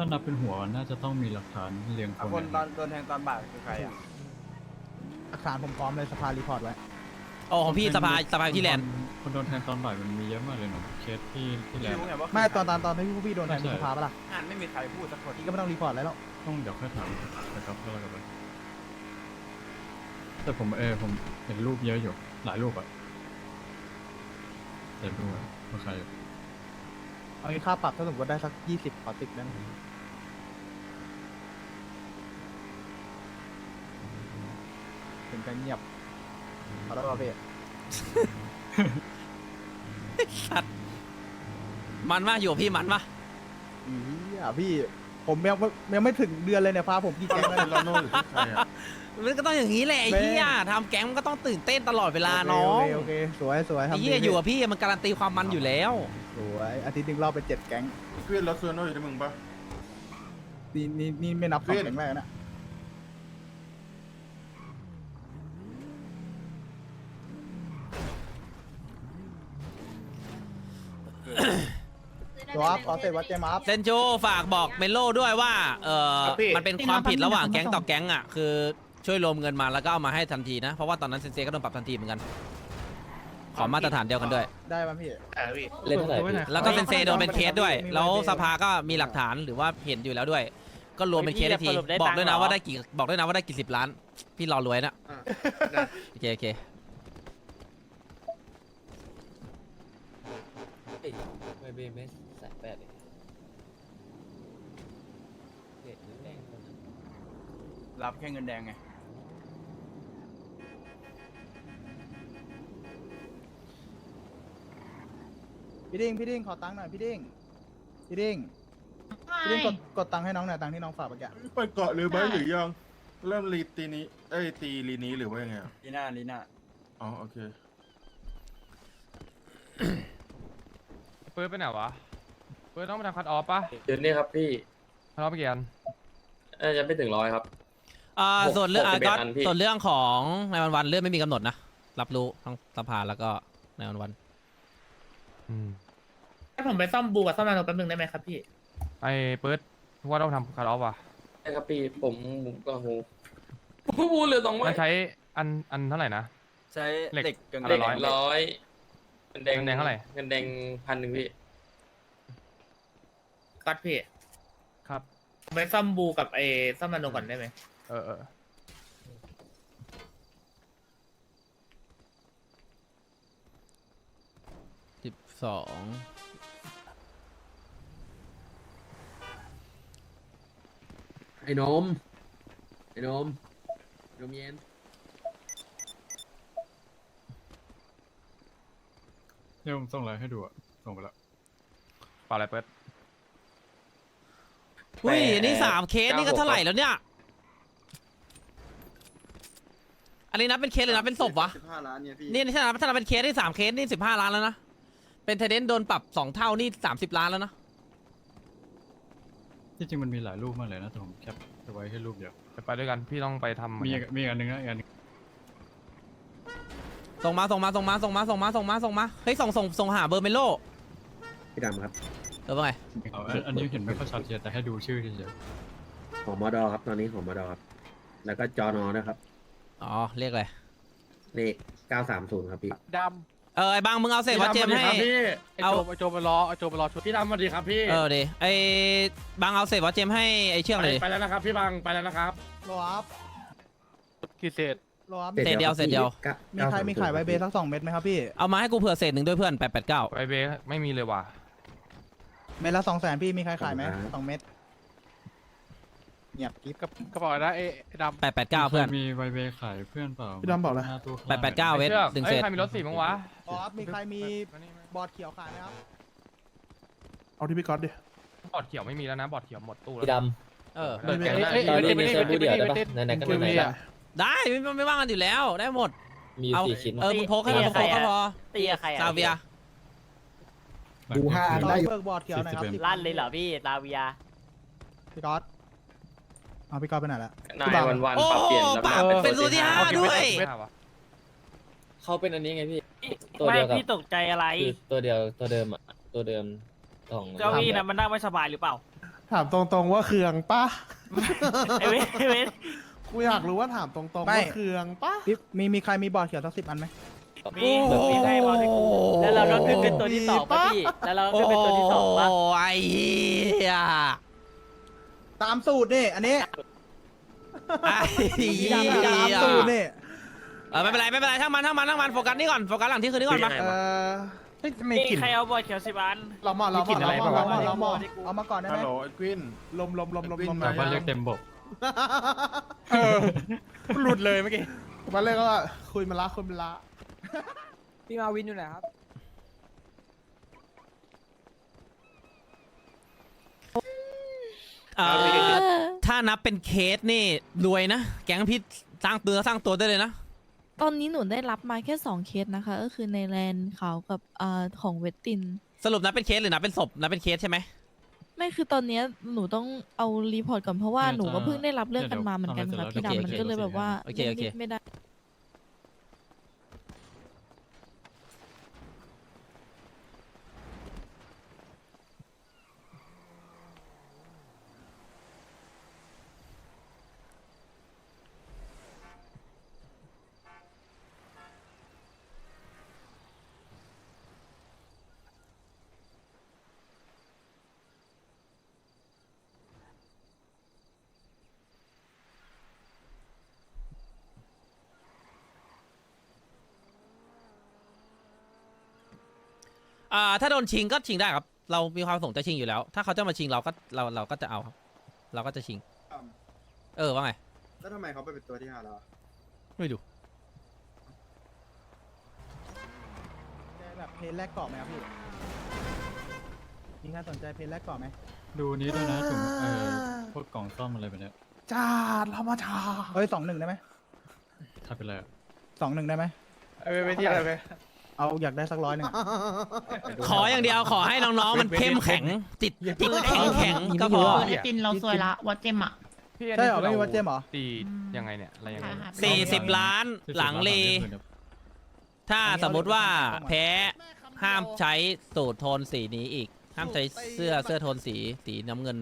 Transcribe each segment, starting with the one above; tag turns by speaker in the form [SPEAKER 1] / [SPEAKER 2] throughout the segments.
[SPEAKER 1] ถ้านับเป็นหัวน่าจะต้องมีหลักฐานเรียงค
[SPEAKER 2] อะ
[SPEAKER 1] น
[SPEAKER 2] คนตอนโดนแทงตอนบ่ายคือใครอะ
[SPEAKER 3] หลักฐานผมพร้อมเลยสภารีพอร์ตไว้
[SPEAKER 4] โอ้ของพี่สภาสภาที่แลนด์
[SPEAKER 1] คนโดนแทงตอนบ่ายมันมีเยอะมากเลยเนาะเคสที่ที่แล
[SPEAKER 2] ไม่
[SPEAKER 1] นด์
[SPEAKER 2] รู้ไงว่า
[SPEAKER 3] ไม่ตอนตอนตอนที่พวกพี่โดนแทง
[SPEAKER 1] ใช่
[SPEAKER 3] ที่สภาปะล่ะ
[SPEAKER 2] อ่านไม่มีใครพูดสักคน
[SPEAKER 3] พี่ก็ไม่ต้องรีพอร์ตอะไรแล้ว
[SPEAKER 1] ต้องเดี๋ยวค่อยถามนะครับก็แล้วกันไปแต่ผมเออผมเห็นรูปเยอะอยู่หลายรูปอะเห็นรูปอะว่าใคร
[SPEAKER 3] เอางี้ค่าปรับถ้าสมมติว่าได้สักยี่สิบขอติดนั้นถึง จะเงียบเอาแล้วก็พี่
[SPEAKER 4] สัตว์มันมากอยู่กับพี่มันปะ
[SPEAKER 3] อีอะพี่ผมยังไม่ยังไม่ถึงเดือนเลยเนี่ยฟ้าผมกี่แก๊งแล้ว
[SPEAKER 5] เป็น
[SPEAKER 3] เนี่ย
[SPEAKER 5] ลาโน่หรือใครอะ
[SPEAKER 4] มันก็ต้องอย่างนี้แหละไอ้
[SPEAKER 3] แม่ง
[SPEAKER 4] เหี้ยทำแก๊งมันก็ต้องตื่นเต้นตลอดเวลาน้อง
[SPEAKER 3] โอเคโอเคสวยสวย
[SPEAKER 4] ไอ้
[SPEAKER 3] ทำดี
[SPEAKER 4] เหี้ยอยู่กับพี่มันการันตีความมันอยู่แล้ว
[SPEAKER 3] สวยอาทิตย์หนึ่งรอบไปเจ็ดแก๊ง
[SPEAKER 5] เพื่อนรถซูโน่อยู่ที่มึงปะ
[SPEAKER 3] นี่นี่นี่ไม่นับสอง
[SPEAKER 5] เพื่อน
[SPEAKER 3] แก๊งแรกนะ ตัวอัพขอเสร็จวัดเจมาอัพ
[SPEAKER 4] เซนโจฝากบอกเมโลด้วยว่าเออ
[SPEAKER 2] ครับพี่
[SPEAKER 4] มันเป็นความผิดระหว่างแก๊งต่อแก๊งอะคือช่วยรวมเงินมาแล้วก็เอามาให้ทันทีนะ เพราะว่าตอนนั้นเซนเซก็โดนปรับทันทีเหมือนกัน ขอมาตรฐานเดียวกันด้วย
[SPEAKER 3] ได้ป่ะพี่
[SPEAKER 2] อ่าพี่
[SPEAKER 6] เล่นเท่าไหร่พี่
[SPEAKER 4] แล้วก็เซนเซโดนเป็นเคสด้วย
[SPEAKER 3] มีไว้
[SPEAKER 4] แล้ว
[SPEAKER 3] เดย์
[SPEAKER 4] สภาก็มีหลักฐานหรือว่าเห็นอยู่แล้วด้วย ก็รวมเป็นเคสได้ที
[SPEAKER 6] สรุปได้
[SPEAKER 4] บอก
[SPEAKER 6] ตังค์
[SPEAKER 4] ด้วยนะ
[SPEAKER 6] เหรอ
[SPEAKER 4] ว่าได้กี่บอกด้วยนะว่าได้กี่สิบล้าน พี่รอรวยนะโอเคโอเค
[SPEAKER 6] เอ้ยไม่ไม่ไม่ใส่แปดเลยเด็ดแดงคนนั้น
[SPEAKER 2] รับแค่เงินแดงไง
[SPEAKER 3] พี่ดิ้งพี่ดิ้งขอตังค์หน่อยพี่ดิ้งพี่ดิ้งพี่ดิ้งกดกดตังค์ให้น้องหน่อยตังค์ที่น้องฝากเมื่อกี้
[SPEAKER 5] ไปเกาะหรือไม่หรือยัง เริ่มรีตีนี้ เอ้ยตีรีนี้หรือว่ายังไงอะ
[SPEAKER 2] ลีน่าลีน่า
[SPEAKER 5] อ๋อโอเค
[SPEAKER 7] เปิดไปไหนวะ เปิดต้องไปทำคัดออฟปะ
[SPEAKER 6] เดี๋ยวนี้ครับพี่
[SPEAKER 7] คัดออฟไปกี่อัน
[SPEAKER 6] น่าจะไม่ถึงร้อยครับ
[SPEAKER 4] อ่า
[SPEAKER 6] หก
[SPEAKER 4] ส่วนเรื่อง
[SPEAKER 6] หก
[SPEAKER 4] อ่า
[SPEAKER 6] สิบเอ็ด
[SPEAKER 4] ก็
[SPEAKER 6] อันพี่
[SPEAKER 4] ส่วนเรื่องของในวันวันๆเรื่องไม่มีกำหนดนะ รับรู้ทั้งสภาแล้วก็ในวันวัน
[SPEAKER 7] อืม
[SPEAKER 8] ให้ผมไปซ่อมบูกับซ่อมนาโนแป๊บนึงได้ไหมครับพี่
[SPEAKER 7] ไอ้เปิดว่าต้องทำคัดออฟว่ะ
[SPEAKER 6] ใช่ครับพี่ผมผมก็หูผมพูดเลยตรง
[SPEAKER 7] มัน
[SPEAKER 6] ว่า
[SPEAKER 7] ใช้อันอันเท่าไหร่นะ
[SPEAKER 2] ใช้
[SPEAKER 7] เหล็ก
[SPEAKER 2] เหล็กกึ่ง
[SPEAKER 7] อัน
[SPEAKER 6] เด็
[SPEAKER 7] ละ
[SPEAKER 6] ก
[SPEAKER 7] ร้อย
[SPEAKER 6] ร้อยเงินแดง
[SPEAKER 7] เงินแดงเท่าไหร่
[SPEAKER 6] เงินแดงพันหนึ่งพี่
[SPEAKER 8] กัดพี่
[SPEAKER 7] ครับ
[SPEAKER 8] ผมไปซ่อมบูกับไอ้ซ่อมนาโนก่อนได้ไหม
[SPEAKER 7] เออเออ
[SPEAKER 4] สิบสอง
[SPEAKER 9] ไอ้นม ไอ้นม นมเย็น
[SPEAKER 1] เนี่ยผมส่งอะไรให้ดูอะส่งไปแล้ว
[SPEAKER 7] เปล่าอะไรเปิด
[SPEAKER 4] อุ้ยอันนี้สามเคสนี่ก็เท่าไหร่แล้วเนี่ย อันนี้นับเป็นเคสหรือนับเป็นศพวะ
[SPEAKER 5] สิบห้าล้านเนี่ยพี่
[SPEAKER 4] นี่ถ้านับถ้านับเป็นเคสนี่สามเคสนี่สิบห้าล้านแล้วนะ เป็นเทเดนโดนปรับสองเท่านี่สามสิบล้านแล้วนะ
[SPEAKER 1] ที่จริงมันมีหลายรูปมากเลยนะแต่ผมแคปเอาไว้แค่รูปเดียว
[SPEAKER 7] ไปไปด้วยกันพี่ต้องไปทำ
[SPEAKER 1] มีอีกมีอีกอันหนึงนะอีกอันหนึง
[SPEAKER 4] ส่งมาส่งมาส่งมาส่งมาส่งมาส่งมาส่งมา เฮ้ยส่งส่งส่งหาเบอร์เมโล
[SPEAKER 9] พี่ดำครับ
[SPEAKER 4] เออว่าไง
[SPEAKER 1] เอาอันอันนี้เห็นไม่ค่อยชัดเจนแต่ให้ดูชื่อเฉย
[SPEAKER 9] ของมอดอครับตอนนี้ของมอดอครับแล้วก็จอนอนะครับ
[SPEAKER 4] อ๋อเรียกอะไร
[SPEAKER 9] เลข930 ครับพี่
[SPEAKER 8] ด
[SPEAKER 4] เออไอ้บางมึงเอาเศษวัดเจมให้ำเอา
[SPEAKER 8] ไอโจมารอไอโจมารอชุดพี่ดำสวัสดีครับพี่
[SPEAKER 4] เออดิไอ้บางเอาเศษวัดเจมให้ไอ้เชือกเลยดิ
[SPEAKER 8] ไปแล้วนะครับพี่บังไปแล้วนะครับ
[SPEAKER 3] โลอัพ
[SPEAKER 8] กี่เศษ
[SPEAKER 3] โลอัพ
[SPEAKER 4] เศษเดียวเศษเดียว
[SPEAKER 9] ก้า
[SPEAKER 3] มีใครมีขายใบเบย์สักสองเม็ดไหมครับพี่
[SPEAKER 4] เอามาให้กูเผื่อเศษหนึ่งด้วยเพื่อนแปดแปดเก้า
[SPEAKER 7] ไปเบไม่มีเลยว่ะ
[SPEAKER 3] เม็ดละสองแสนพี่มีใครขายไหมสองเม็ดเงียบกิ๊บ
[SPEAKER 8] กระเป๋านะเอดำ
[SPEAKER 4] แปดแปดเก้าเพื่อน
[SPEAKER 1] มีไวเบขายเพื่อนเปล่า
[SPEAKER 3] พี่ดำบอกเลย
[SPEAKER 1] หน้าตู้ข้ง
[SPEAKER 4] แปดแปดเก้าเวท
[SPEAKER 7] ชือก
[SPEAKER 4] ดึง
[SPEAKER 7] เอ้
[SPEAKER 4] เศ
[SPEAKER 7] ย
[SPEAKER 4] ษ
[SPEAKER 7] ใครมีรถสีบ้างวะ
[SPEAKER 3] โลอัพมีใครมีบอร์ดเขียวขายไหมครับ
[SPEAKER 5] เอาที่พี่ก๊อตดิ
[SPEAKER 7] บอร์ดเขียวไม่มีแล้วนะบอร์ดเขียวหมดตู้แล้ว
[SPEAKER 6] พี่ด
[SPEAKER 4] เออ
[SPEAKER 7] เปิดแก๊งได้ำ
[SPEAKER 6] ตอนนี้มีเซิร์ฟบูเดียวได้ปะไหนๆก็ไหนๆละ
[SPEAKER 4] ได้ไม่ไม่ว่างกันอยู่แล้วได้หมด
[SPEAKER 6] มีอยู่
[SPEAKER 4] เอา
[SPEAKER 6] สี่ชิ้น
[SPEAKER 4] เออมึงพกให้มันพกก็พอ
[SPEAKER 10] ตีกับใครอะ
[SPEAKER 4] ซาเวีย
[SPEAKER 9] ดูห้าอัน
[SPEAKER 3] รอ
[SPEAKER 9] ได้อยู่
[SPEAKER 3] เบิกบอร์ดเขียวหน่อยครับ
[SPEAKER 1] 41
[SPEAKER 10] ลั่นเลยเหรอพี่ลาเวีย
[SPEAKER 3] พี่ก๊อตเอาพี่ก๊อตไปไหนละ
[SPEAKER 6] นายวันวัน
[SPEAKER 4] โอ้
[SPEAKER 6] ๆปรับ
[SPEAKER 4] โห
[SPEAKER 6] เปลี่ยนลำ
[SPEAKER 4] ป
[SPEAKER 6] ดั
[SPEAKER 4] รั
[SPEAKER 6] บบ
[SPEAKER 4] เป็นสูตรที่ห้าด้วย
[SPEAKER 7] ไม่เอาวะ
[SPEAKER 6] เขาเป็นอันนี้ไงพี่ตัว
[SPEAKER 10] ไม่
[SPEAKER 6] เดียวกับ
[SPEAKER 10] พี่ตกใจอะไร
[SPEAKER 6] คือตัวเดียวตัวเดิมอะตัวเดิมของ
[SPEAKER 10] เก้าอี้นะมันนั่งไม่สบายหรือเปล่า ถามตรงๆว่าเคืองปะ
[SPEAKER 11] ไอเว้ยไอ้เว้ย
[SPEAKER 10] กูอยากรู้ว่าถามตรงๆ
[SPEAKER 3] ไม่
[SPEAKER 10] ว่าเคืองปะ
[SPEAKER 3] พี่มีมีใครมีบอร์ดเขียวสักสิบอันไหม
[SPEAKER 11] มีมีใครบอกให้กูแล้วเราก็ขึ้นเป็นตัวที่สองป่ะพี่แล้วเราก็ขึ้นเป็นตัวที่สองป่ะ
[SPEAKER 4] โอ้ไอ้เหี้ย
[SPEAKER 3] ตามสูตรนี่อันนี้
[SPEAKER 4] ไอ้เหี้ย
[SPEAKER 3] ตามสูตรนี่
[SPEAKER 4] เออไม่เป็นไรไม่เป็นไรทั้งมันทั้งมันทั้งมันโฟกัสนี่ก่อนโฟกัสหลังที่คืนนี้ก่อนมา
[SPEAKER 10] เออ
[SPEAKER 11] มีใครเอาบอลเขียวสิบัน
[SPEAKER 10] เรามาเรา
[SPEAKER 8] มีกลิ่
[SPEAKER 10] มาน
[SPEAKER 8] อะไร
[SPEAKER 10] เรา
[SPEAKER 8] บ้าง
[SPEAKER 10] มาวะเรามา
[SPEAKER 3] เอามาก่อนได้ไห
[SPEAKER 5] ฮั
[SPEAKER 3] ม
[SPEAKER 5] ลโหลไอ้กวิน
[SPEAKER 10] ลมลมลมลมลม
[SPEAKER 1] แต่ว่าเรียกเต็มบก
[SPEAKER 8] เออหลุดเลยเมื่อกี้
[SPEAKER 10] มาเลยก็ว่าคุยมาละคุยมาละ
[SPEAKER 11] พี่มาวินอยู่ไหนครับ
[SPEAKER 4] เออถ้านับเป็นเคสนี่รวยนะ แก๊งพี่สร้างตัวสร้างตัวได้เลยนะ
[SPEAKER 12] ตอนนี้หนูได้รับมาแค่สองเคสนะคะ ก็คือในแลนด์ขาวกับอ่าของเวตติน
[SPEAKER 4] สรุปนับเป็นเคสหรือนับเป็นศพนับเป็นเคสใช่ไหม
[SPEAKER 12] ไม่คือตอนเนี้ยหนูต้องเอารีพอร์ตก่อนเพราะว่า
[SPEAKER 1] เนี่ย
[SPEAKER 12] หนูก็
[SPEAKER 1] จะ
[SPEAKER 12] เพิ่งได้รับเรื่องกัน
[SPEAKER 1] เดี๋ยว
[SPEAKER 12] มาเหมือนกัน
[SPEAKER 1] ทำให้
[SPEAKER 12] ค่ะ
[SPEAKER 1] เสร็จ
[SPEAKER 12] พี่
[SPEAKER 1] แล้ว
[SPEAKER 12] ดำมัน
[SPEAKER 1] โอเค
[SPEAKER 12] ก็เลยแบบว่า
[SPEAKER 4] โอเคโอเค
[SPEAKER 12] รีบไม่ได้
[SPEAKER 4] อ่าถ้าโดนชิงก็ชิงได้ครับ เรามีความประสงค์จะชิงอยู่แล้ว ถ้าเขาจะมาชิงเราก็เราเราก็จะเอาครับ เราก็จะชิงเออว่าไง
[SPEAKER 5] แล้วทำไมเขาไปเป็นตัวที่ห้าแล้ว
[SPEAKER 4] ไม่ดู
[SPEAKER 3] แบบเพลแรกเกาะไหมครับพี่มีใครสนใจเพลแรกเกาะไหม
[SPEAKER 1] ดูนี้ด้วยนะถุงเออพวกกล่องซ่อมอะไรแบบเนี้ย
[SPEAKER 10] จ้าเรามาชา
[SPEAKER 3] เอ้ยสองหนึ่งได้ไหม
[SPEAKER 1] ถ้าเป็นไรอะ
[SPEAKER 3] สองหนึ่งได้ไหม
[SPEAKER 8] ไอ้เว้ยไปเที่ยวอะไรไป
[SPEAKER 3] เอาอยากได้สักร้อยหนึ่ง
[SPEAKER 4] ขออย่างเดียวขอให้น้องๆมันเข้มแข็งจิตจิตแข็งแข็งก็พอ
[SPEAKER 8] เหี้ย
[SPEAKER 12] ตินเราสวยละวัดเจมอะ
[SPEAKER 7] พี่อัน
[SPEAKER 3] ใช่
[SPEAKER 7] นี้
[SPEAKER 3] เหรอ
[SPEAKER 7] คื
[SPEAKER 3] ไม่มีวัดเจมเหรอ
[SPEAKER 7] ตียังไงเนี่ยอะไรยังไงเนี่ย
[SPEAKER 4] สี่สิบล้านหลังเลถ้าสมมุติว่าแพ้ห้ามใช้สูตรโทนสีนี้อีก ห้ามใช้เสื้อเสื้อโทนสีสีน้ำเงิน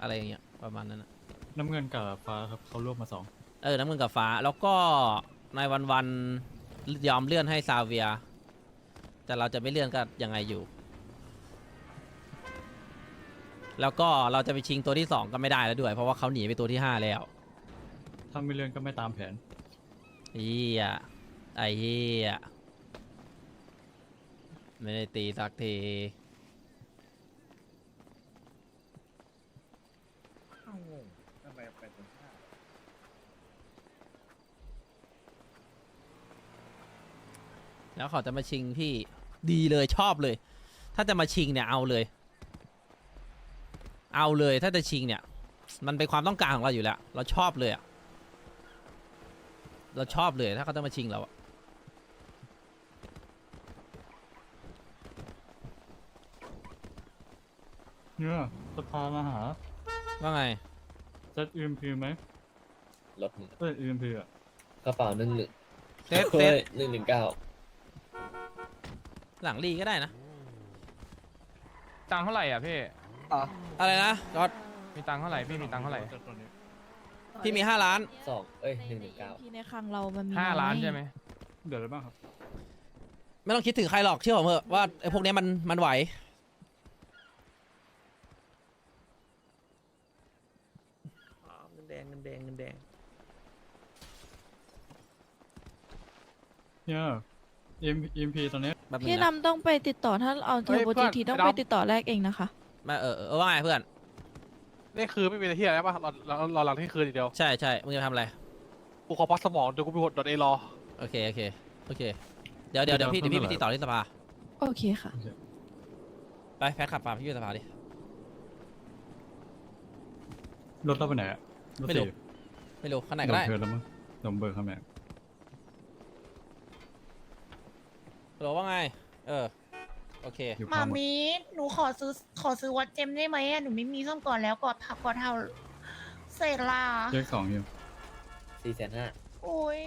[SPEAKER 4] อะไรอย่างเงี้ยประมาณนั้นนะ
[SPEAKER 1] น้ำเงินกับฟ้าครับเขารวบมาสอง
[SPEAKER 4] เออน้ำเงินกับฟ้าแล้วก็ในวันวันๆยอมเลื่อนให้ซาเวีย แต่เราจะไม่เลื่อนก็ยังไงอยู่ แล้วก็เราจะไปชิงตัวที่สองก็ไม่ได้แล้วด้วย เพราะว่าเขาหนีไปตัวที่ห้าแล้ว
[SPEAKER 1] ถ้าไม่เลื่อนก็ไม่ตามแผน
[SPEAKER 4] เฮียไอ้เฮียไม่ได้ตีสักที แล้วเขาจะมาชิงพี่ดีเลยชอบเลย ถ้าจะมาชิงเนี่ยเอาเลย เอาเลยถ้าจะชิงเนี่ย มันเป็นความต้องการของเราอยู่แล้ว เราชอบเลยอะเราชอบเลยถ้าเขาจะมาชิงเราอะ
[SPEAKER 1] เนี่ยสภามาหา
[SPEAKER 4] ว่าไง
[SPEAKER 1] จะอืมพือไหม
[SPEAKER 6] รถมึง
[SPEAKER 1] เอออืมพืออะ
[SPEAKER 6] กระเป๋าหนึ่งหนึ่ง
[SPEAKER 4] เซตเซต
[SPEAKER 6] หนึ่งหนึ่งเก้า
[SPEAKER 4] หลังลีก็ได้นะ
[SPEAKER 7] ตังค์เท่าไหร่อะพี่
[SPEAKER 4] อะไรนะก็
[SPEAKER 7] มีตังค์เท่าไหร่พี่มีตังค์เท่าไหร่
[SPEAKER 4] พี่มีห้าล้าน
[SPEAKER 6] สองเอ้ยหนึ่งหนึ่งเก้า
[SPEAKER 12] พี่ในคลังเรา มันมี
[SPEAKER 7] ห้าล้าน
[SPEAKER 12] อย
[SPEAKER 7] ใช่ไหม
[SPEAKER 1] เดี๋ยวอะไรบ้างครับ
[SPEAKER 4] ไม่ต้องคิดถึงใครหรอกเชื่อผมเถอะว่าไอ้พวกเนี้ยมันมันไหว
[SPEAKER 11] เงินแดงเงินแดงเงินแดง
[SPEAKER 1] เนี่ยเอ็มเอ็มพีตอนเนี้ย
[SPEAKER 4] แบบนึ
[SPEAKER 12] พี่
[SPEAKER 4] งนะ
[SPEAKER 12] ดำต้องไปติดต่อถ้าเอาเทอร์โบจีทีต้องไปติดต่อแรกเองนะคะ
[SPEAKER 4] มาเออเออว่าไงเพื่อน
[SPEAKER 8] นี่คือไม่มีอะไรที่อะไรป่ะรอรอรอหลังที่คืนอีกเดียว
[SPEAKER 4] ใช่ใช่มึงจะทำอะไร
[SPEAKER 8] กูขอพักสมองเดี๋ยวกูไปหดดอทเอรอ
[SPEAKER 4] โอเค โอเค โอเค เดี๋ยวเดี๋ยวเดี๋ยวพี่เดี๋ยวพี่ไปติดต่อที่สภา
[SPEAKER 12] โอเคค่ะ
[SPEAKER 4] ไปแพ็คขับฟาร์มพี่ไปสภาดิ
[SPEAKER 1] รถเราไปไหนอะรถ
[SPEAKER 4] ไม่รู้
[SPEAKER 1] สี่
[SPEAKER 4] ไม่รู้ข้างไหน
[SPEAKER 1] โด
[SPEAKER 4] ก็
[SPEAKER 1] น
[SPEAKER 4] ได้
[SPEAKER 1] เทิร์นแล้วมั้งลมเบิร์ข้างใน
[SPEAKER 4] หรือว่าไง เออ โอเค
[SPEAKER 1] อยู่
[SPEAKER 13] มา
[SPEAKER 1] ข้างหมด
[SPEAKER 13] มีหนูขอซื้อขอซื้อวัดเจมได้ไหมอะหนูไม่มีซ่อมก่อนแล้วกอดผักกอดเท่าเสร็จละ
[SPEAKER 1] เลขสองอยู่
[SPEAKER 6] สี่แสนห้า
[SPEAKER 13] โอ้ย